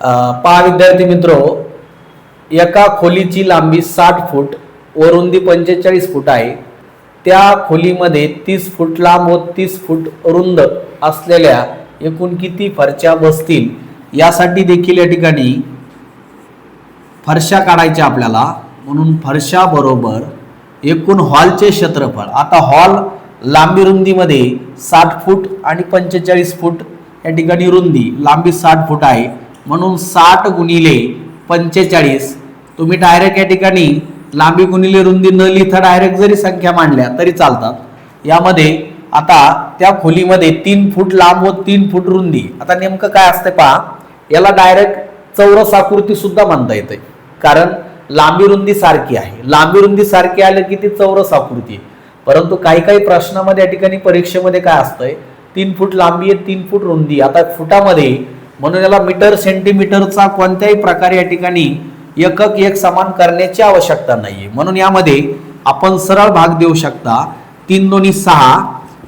पहा विद्यार्थी मित्र एका खोलीची लांबी साठ फूट व रुंदी पंचेचाळीस फूट आहे. त्या खोलीमध्ये तीस फूट लांब व तीस फूट रुंद असलेल्या एकूण किती फरच्या बसतील यासाठी देखील या ठिकाणी फरशा काढायच्या आपल्याला. म्हणून फरशा बरोबर एकूण हॉलचे क्षेत्रफळ आता हॉल लांबी रुंदीमध्ये साठ फूट आणि पंचेचाळीस फूट या ठिकाणी रुंदी लांबी साठ फूट आहे. म्हणून साठ गुणिले पंचेचाळीस. तुम्ही डायरेक्ट या ठिकाणी लांबी गुणिले रुंदी न लिहिता डायरेक्ट जरी संख्या मांडल्या तरी चालतात. यामध्ये आता त्या खोलीमध्ये तीन फूट लांब व तीन फूट रुंदी. आता नेमकं काय असते पहा याला डायरेक्ट चौरस आकृती सुद्धा म्हणता येते. कारण लांबी रुंदी सारखी आहे. लांबी रुंदी सारखी आलं की ती चौरस आकृती आहे. परंतु काही काही प्रश्नामध्ये या ठिकाणी परीक्षेमध्ये काय असतंय तीन फूट लांबी आहे तीन फूट रुंदी. आता फुटामध्ये म्हणून याला मीटर सेंटीमीटरचा कोणत्याही प्रकारे या ठिकाणी एकक एक समान करण्याची आवश्यकता नाही म्हणून यामध्ये आपण सरळ भाग देऊ शकता. तीन दोन्ही सहा.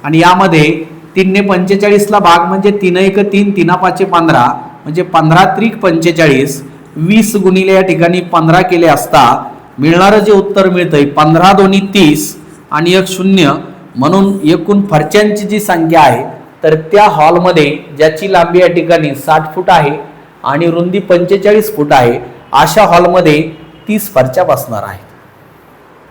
आणि यामध्ये तीनने पंचेचाळीसला भाग म्हणजे तीन एक तीन तीना पाचशे पंधरा. म्हणजे पंधरा त्रिक पंचेचाळीस. वीस गुणिले या ठिकाणी पंधरा केले असता मिळणारं जे उत्तर मिळतंय पंधरा दोन्ही तीस आणि एक शून्य. म्हणून एकूण फरच्यांची जी संख्या आहे तर त्या हॉलमध्ये ज्याची लांबी या ठिकाणी साठ फूट आहे आणि रुंदी पंचेचाळीस फूट आहे अशा हॉलमध्ये तीस फरच्या बसणार आहेत.